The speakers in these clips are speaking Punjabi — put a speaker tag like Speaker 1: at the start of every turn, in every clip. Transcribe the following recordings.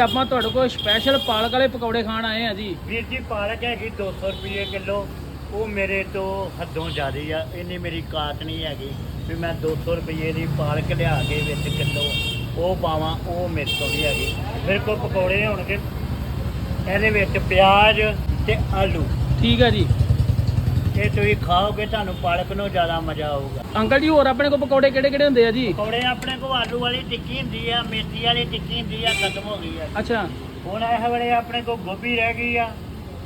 Speaker 1: ਆਪਾਂ ਤੁਹਾਡੇ ਕੋਲ ਸਪੈਸ਼ਲ ਪਾਲਕ ਵਾਲੇ ਪਕੌੜੇ ਖਾਣ ਆਏ ਆ ਜੀ।
Speaker 2: ਵੀਰ ਜੀ ਪਾਲਕ ਹੈਗੀ 200 ਰੁਪਏ ਕਿਲੋ। ਉਹ ਮੇਰੇ ਤੋਂ ਹੱਦੋਂ ਜ਼ਿਆਦੀ ਆ ਇੰਨੀ ਮੇਰੀ ਕਾਟ ਨਹੀਂ ਹੈਗੀ ਵੀ ਮੈਂ 200 ਰੁਪਏ ਦੀ ਪਾਲਕ ਲਿਆ ਕੇ ਵਿੱਚ ਕਿਲੋ। ਉਹ ਪਾਵਾਂ ਉਹ ਮੇਰੇ ਤੋਂ ਨਹੀਂ ਹੈਗੀ। ਮੇਰੇ ਕੋਲ ਪਕੌੜੇ ਹੋਣਗੇ। ਇਹਦੇ ਵਿੱਚ ਪਿਆਜ਼ ਤੇ ਆਲੂ।
Speaker 1: ਠੀਕ ਹੈ ਜੀ।
Speaker 2: ਇਹ ਤੁਸੀਂ ਖਾਓਗੇ ਤੁਹਾਨੂੰ ਪਾਲਕ ਨੂੰ ਜ਼ਿਆਦਾ ਮਜ਼ਾ ਆਊਗਾ।
Speaker 1: ਅੰਕਲ ਜੀ ਹੋਰ ਆਪਣੇ ਕੋਲ ਪਕੌੜੇ ਕਿਹੜੇ ਕਿਹੜੇ ਹੁੰਦੇ ਆ ਜੀ?
Speaker 2: ਪਕੌੜੇ ਆਪਣੇ ਕੋਲ ਆਲੂ ਵਾਲੀ ਟਿੱਕੀ ਹੁੰਦੀ ਆ ਮੇਥੀ ਵਾਲੀ ਟਿੱਕੀ ਹੁੰਦੀ ਆ ਖਤਮ ਹੋ ਗਈ ਆ।
Speaker 1: ਅੱਛਾ।
Speaker 2: ਹੁਣ ਇਹ ਵੇਲੇ ਆਪਣੇ ਕੋਲ ਗੋਭੀ ਰਹਿ ਗਈ ਆ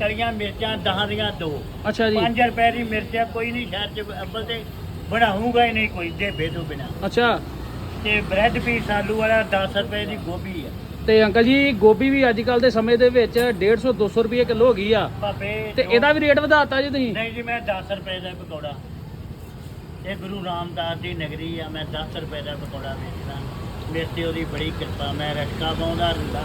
Speaker 2: ਤਲੀਆਂ ਮਿਰਚਾਂ ਦਹਾਂ ਦੀਆਂ ਦੋ।
Speaker 1: ਅੱਛਾ ਜੀ।
Speaker 2: 5 ਰੁਪਏ ਦੀ ਮਿਰਚ ਆ ਕੋਈ ਨਹੀਂ ਸ਼ਹਿਰ ਚ ਅੱਬਲ ਤੇ ਬਣਾਊਗਾ ਹੀ ਨਹੀਂ ਕੋਈ ਦੇਬੇ ਤੋਂ ਬਿਨਾ।
Speaker 1: ਅੱਛਾ।
Speaker 2: ਤੇ ਬ੍ਰੈਡ ਪੀਸ ਆਲੂ ਵਾਲਾ 10 ਰੁਪਏ ਦੀ ਗੋਭੀ ਆ।
Speaker 1: ਤੇ ਅੰਕਲ ਜੀ ਗੋਭੀ ਵੀ ਅੱਜ ਕੱਲ ਦੇ ਸਮੇਂ ਦੇ ਵਿੱਚ 150 200 ਰੁਪਏ ਕਿਲੋ ਹੋ ਗਈ ਆ।
Speaker 2: ਭਾਪੇ
Speaker 1: ਤੇ ਇਹਦਾ ਵੀ ਰੇਟ ਵਧਾਤਾ ਜੀ ਤੁਸੀਂ?
Speaker 2: ਨਹੀਂ ਜੀ ਮੈਂ 10 ਰੁਪਏ ਦਾ ਪਕੌੜਾ। ਇਹ ਗੁਰੂ ਰਾਮਦਾਸ ਦੀ ਨਗਰੀ ਆ ਮੈਂ 10 ਰੁਪਏ ਦਾ ਪਕੌੜਾ ਵੇਚਦਾ। ਮੇਰੇ ਤੇ ਉਹਦੀ ਬੜੀ ਕਿਰਪਾ ਮੈਂ ਰਟਕਾ ਪਾਉਂਦਾ ਰਹਿੰਦਾ।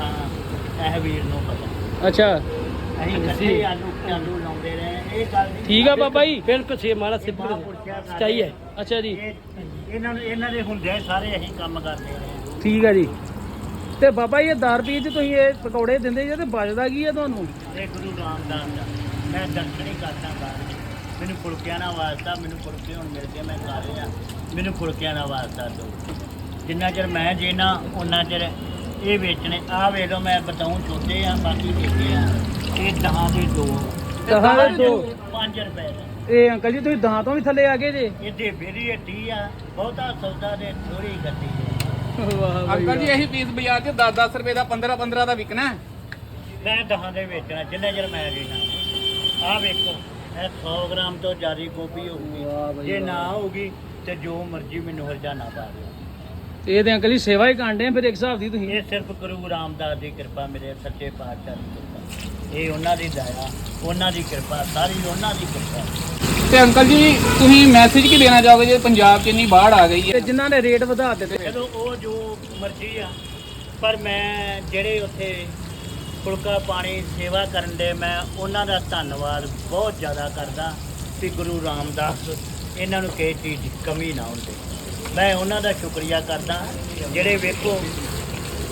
Speaker 2: ਇਹ ਵੀਰ ਨੂੰ ਪਤਾ।
Speaker 1: ਅੱਛਾ।
Speaker 2: ਅਸੀਂ ਕੱਚੇ ਆਲੂ ਆਲੂ ਲਾਉਂਦੇ ਰਹੇ। ਇਹ ਗੱਲ ਨਹੀਂ
Speaker 1: ਠੀਕ ਆ ਬਾਬਾ ਜੀ।
Speaker 3: ਬਿਲਕੁਲ ਸੇ ਮਾਰਾ
Speaker 2: ਸਾਡੇ-
Speaker 3: ਸਹੀ ਹੈ।
Speaker 1: ਅੱਛਾ ਜੀ।
Speaker 2: ਇਹ- ਇਹਨਾਂ ਨੂੰ ਇਹਨਾਂ ਦੇ ਹੁੰਦੇ ਸਾਰੇ ਅਸੀਂ ਕੰਮ ਕਰਦੇ ਰਹੇ।
Speaker 1: ਠੀਕ ਆ ਜੀ। ਤੇ ਬਾਬਾ ਜੀ ਇਹ 10 ਰੁਪਏ ਚ ਤੁਸੀਂ ਇਹ ਪਕੌੜੇ ਦਿੰਦੇ ਜੇ ਤੇ ਬਚਦਾ ਕੀ ਆ ਤੁਹਾਨੂੰ?
Speaker 2: ਇਹ ਗੁਰੂ ਰਾਮਦਾਸ ਦਾ। ਮੈਂ ਦਰਸ਼ਨੀ ਕਰਦਾ ਬਾਹਰ ਮੈਨੂੰ ਫੁਲਕਿਆਂ ਨਾਲ ਵਾਸਤਾ ਮੈਨੂੰ ਫੁਲਕੇ ਹੁਣ ਮਿਲ ਗਏ ਮੈਂ ਖਾ ਲਿਆ ਮੈਨੂੰ ਫੁਲਕਿਆਂ ਨਾਲ ਵਾਸਤਾ ਦੋ। ਜਿੰਨਾ ਚਿਰ ਮੈਂ ਜੀਣਾ ਉਹਨਾਂ ਚਿਰ ਇਹ ਵੇਚਣੇ। ਆ ਵੇਖ ਲਓ ਮੈਂ ਬਤਾਉਂ ਛੋਟੇ ਆ ਬਾਕੀ ਦੇਖੇ ਆ। ਇਹ ਦਹਾਂ ਦੇ ਦੋ।
Speaker 1: ਦਹਾਂ ਦੇ ਦੋ।
Speaker 2: 5 ਰੁਪਏ ਦਾ।
Speaker 1: ਇਹ ਅੰਕਲ ਜੀ ਤੁਸੀਂ ਦਹਾਂ ਤੋਂ ਵੀ ਥੱਲੇ ਆ ਗਏ ਜੇ?
Speaker 2: ਇਹ ਦੇ ਬੇਰੀ ਹੱਟੀ ਆ। ਬਹੁਤਾ ਸੌਦਾ ਦੇ ਥੋੜੀ ਗੱਡੀ ਹੈ
Speaker 1: ਵਾਹ
Speaker 3: ਅੰਕਲ ਜੀ ਇਹੀ ਪੀਸ ਬਾਜ਼ਾਰ 'ਚ 10-10 ਰੁਪਏ ਦਾ 15-15 ਦਾ ਵਿਕਣਾ ਹੈ।
Speaker 2: ਮੈਂ ਦਹਾਂ ਦੇ ਵੇਚਣਾ ਜਿੰਨਾ ਚਿਰ ਮੈਂ ਜੀਣਾ ਆ ਵੇਖੋ ਇਹ 100 ਗ੍ਰਾਮ ਤੋਂ ਜ਼ਿਆਦਾ ਗੋਭੀ
Speaker 1: ਵਾਹ
Speaker 2: ਹੋਊਗੀ
Speaker 1: ਬਈ
Speaker 2: ਜੇ। ਨਾ ਹੋਊਗੀ ਤੇ ਜੋ ਮਰਜ਼ੀ ਮੈਨੂੰ ਹਰਜਾਨਾ ਪਾ ਦਿਓ।
Speaker 1: ਇਹ ਤੇ ਅੰਕਲ ਜੀ ਸੇਵਾ ਹੀ ਕਾਂਡੇ ਆ ਫਿਰ ਇੱਕ ਹਿਸਾਬ ਦੀ ਤੁਸੀਂ?
Speaker 2: ਇਹ ਸਿਰਫ ਗੁਰੂ ਰਾਮਦਾਸ ਦੀ ਕਿਰਪਾ ਮੇਰੇ ਸੱਚੇ ਪਾਤਸ਼ਾਹ ਦੀ ਕਿਰਪਾ। ਇਹ ਉਹਨਾਂ ਦੀ ਦਇਆ ਉਹਨਾਂ ਦੀ ਕਿਰਪਾ ਸਾਰੀ ਉਹਨਾਂ ਦੀ ਕਿਰਪਾ।
Speaker 3: ਤੇ ਅੰਕਲ ਜੀ ਤੁਸੀਂ ਮੈਸੇਜ ਕੀ ਦੇਣਾ ਚਾਹੋਗੇ ਜੇ ਪੰਜਾਬ 'ਚ ਇੰਨੀ ਬਾੜ ਆ ਗਈ
Speaker 1: ਤੇ
Speaker 3: ਹੈ
Speaker 1: ਜਿਨ੍ਹਾਂ ਨੇ ਰੇਟ ਵਧਾ ਦਿੱਤੇ
Speaker 2: ਚਲੋ ਉਹ ਜੋ ਮਰਜ਼ੀ ਆ। ਪਰ ਮੈਂ ਜਿਹੜੇ ਉੱਥੇ ਫੁਲਕਾ ਪਾਣੀ ਸੇਵਾ ਕਰਨ ਦੇ ਮੈਂ ਉਹਨਾਂ ਦਾ ਧੰਨਵਾਦ ਬਹੁਤ ਜ਼ਿਆਦਾ ਕਰਦਾ ਕਿ ਗੁਰੂ ਰਾਮਦਾਸ ਇਹਨਾਂ ਨੂੰ ਕਿਸੇ ਚੀਜ਼ ਦੀ ਕਮੀ ਨਾ ਹੁੰਦੇ ਮੈਂ ਉਹਨਾਂ ਦਾ ਸ਼ੁਕਰੀਆ ਕਰਦਾ। ਜਿਹੜੇ ਵੇਖੋ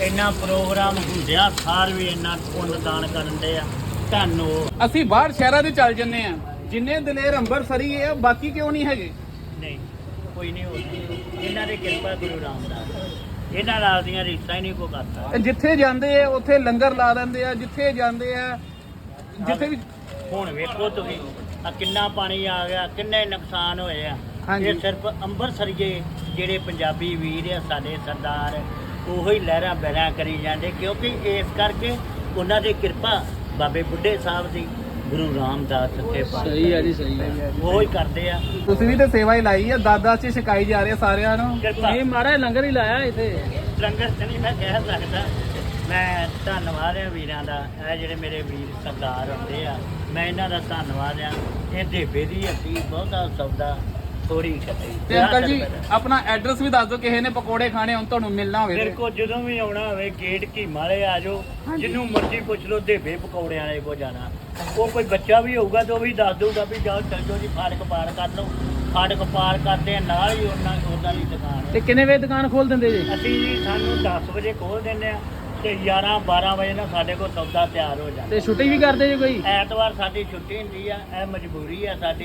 Speaker 2: ਇੰਨਾ ਪ੍ਰੋਗਰਾਮ ਹੁੰਦਿਆਂ ਸਾਰ ਵੀ ਇੰਨਾ ਪੁੰਨ ਦਾਨ ਕਰਨ ਦੇ ਆ। ਧੰਨਵਾਦ
Speaker 3: ਅਸੀਂ ਬਾਹਰ ਸ਼ਹਿਰਾਂ ਦੇ ਚੱਲ ਜੰਨੇ ਆ ਜਿੰਨੇ ਦਲੇਰ ਅੰਬਰਸਰੀ ਹੈ ਬਾਕੀ ਕਿਉਂ ਨਹੀਂ ਹੈਗੇ?
Speaker 2: ਨਹੀਂ ਕੋਈ ਨਹੀਂ ਹੋ ਸਕਦਾ। ਇਹਨਾਂ ਦੀ ਕਿਰਪਾ ਗੁਰੂ ਰਾਮਦਾਸ ਇਹਨਾਂ ਨਾਲ ਦੀਆਂ ਰੀਤਾਂ ਹੀ ਨਹੀਂ ਕੋ ਕਰਦਾ
Speaker 3: ਜਿੱਥੇ ਜਾਂਦੇ ਆ ਉੱਥੇ ਲੰਗਰ ਲਾ ਦਿੰਦੇ ਆ ਜਿੱਥੇ ਜਾਂਦੇ ਆ ਜਿੱਥੇ ਵੀ
Speaker 2: ਹੁਣ ਵੇਖੋ ਤੁਸੀਂ ਆ ਕਿੰਨਾ ਪਾਣੀ ਆ ਗਿਆ ਕਿੰਨੇ ਨੁਕਸਾਨ ਹੋਏ ਆ। ਇਹ ਸਿਰਫ ਅੰਮ੍ਰਿਤਸਰੀਏ ਜਿਹੜੇ ਪੰਜਾਬੀ ਵੀਰ ਆ ਸਾਡੇ ਸਰਦਾਰ ਉਹੋ ਹੀ ਲਹਿਰਾਂ ਬਹਿਰਾਂ ਕਰੀ ਜਾਂਦੇ ਕਿਉਂਕਿ ਇਸ ਕਰਕੇ ਉਹਨਾਂ ਦੀ ਕਿਰਪਾ ਬਾਬੇ ਬੁੱਢੇ ਸਾਹਿਬ ਦੀ। ਗੁਰੂ ਰਾਮਦਾਸ ਸੱਚੇ
Speaker 1: ਸਹੀ ਆ ਜੀ ਸਹੀ ਆ
Speaker 2: ਉਹ ਹੀ ਕਰਦੇ ਆ।
Speaker 3: ਤੁਸੀਂ ਵੀ ਤੇ ਸੇਵਾ ਹੀ ਲਾਈ ਆ ਦਾਦਾ 'ਚ ਛਕਾਈ ਜਾ ਰਹੀ ਆ ਸਾਰਿਆਂ ਨੂੰ।
Speaker 2: ਕਿਰਪਾ।
Speaker 1: ਇਹ ਮਹਾਰਾਜ ਲੰਗਰ ਹੀ ਲਾਇਆ ਇੱਥੇ।
Speaker 2: ਲੰਗਰ ਤੇ ਨਹੀਂ ਮੈਂ ਕਹਿ ਸਕਦਾ। ਮੈਂ ਧੰਨਵਾਦ ਆ ਵੀਰਾਂ ਦਾ। ਇਹ ਜਿਹੜੇ ਮੇਰੇ ਵੀਰ ਸਰਦਾਰ ਹੁੰਦੇ ਆ ਮੈਂ ਇਹਨਾਂ ਦਾ ਧੰਨਵਾਦ ਆ। ਇਹ ਦੇਬੇ ਦੀ ਹੱਟੀ ਬਹੁਤਾ ਸੌਦਾ। ਥੋੜੀ ਖੱਟੀ
Speaker 3: ਤੇ ਅੰਕਲ ਜੀ ਆਪਣਾ ਐਡਰੈਸ ਵੀ ਦੱਸ ਦਿਓ ਕਿਸੇ ਨੇ ਪਕੌੜੇ ਖਾਣੇ ਹੁਣ ਤੁਹਾਨੂੰ ਮਿਲਣਾ ਹੋਵੇ
Speaker 2: ਮੇਰੇ ਕੋਲ ਜਦੋਂ ਵੀ ਆਉਣਾ ਹੋਵੇ ਗੇਟ ਕੀ ਮਾਲੇ ਆ ਜਾਓ। ਜਿਹਨੂੰ ਮਰਜ਼ੀ ਪੁੱਛ ਲਓ ਦੇਬੇ ਪਕੌੜਿਆਂ ਵਾਲੇ ਕੋ ਜਾਣਾ। ਉਹ ਕੋਈ ਬੱਚਾ ਵੀ ਹੋਊਗਾ ਤਾਂ ਉਹ ਵੀ ਦੱਸ ਦਊਗਾ ਵੀ ਜਾਓ ਚੱਲ ਜਾਓ ਜੀ ਫਾਟਕ ਪਾਰ ਕਰ ਲਓ। ਫਾਟਕ ਪਾਰ ਕਰਦੇ ਆ ਨਾਲ ਹੀ ਉਹਨਾਂ ਉਹਨਾਂ ਦੀ ਦੁਕਾਨ ਹੈ
Speaker 1: ਤੇ ਕਿੰਨੇ ਵਜੇ ਦੁਕਾਨ ਖੋਲ ਦਿੰਦੇ ਜੀ?
Speaker 2: ਅਸੀਂ ਜੀ ਸਾਨੂੰ 10 ਵਜੇ ਖੋਲ ਦਿੰਦੇ ਆ ਤੇ 11 12 ਵਜੇ ਨਾਲ ਸਾਡੇ ਕੋਲ ਸੌਦਾ ਤਿਆਰ ਹੋ ਜਾਂਦਾ।
Speaker 1: ਤੇ ਛੁੱਟੀ ਵੀ ਕਰਦੇ ਜੀ ਕੋਈ?
Speaker 2: ਐਤਵਾਰ ਸਾਡੀ ਛੁੱਟੀ ਹੁੰਦੀ ਆ ਇਹ ਮਜਬੂਰੀ ਆ ਸਾਡੀ।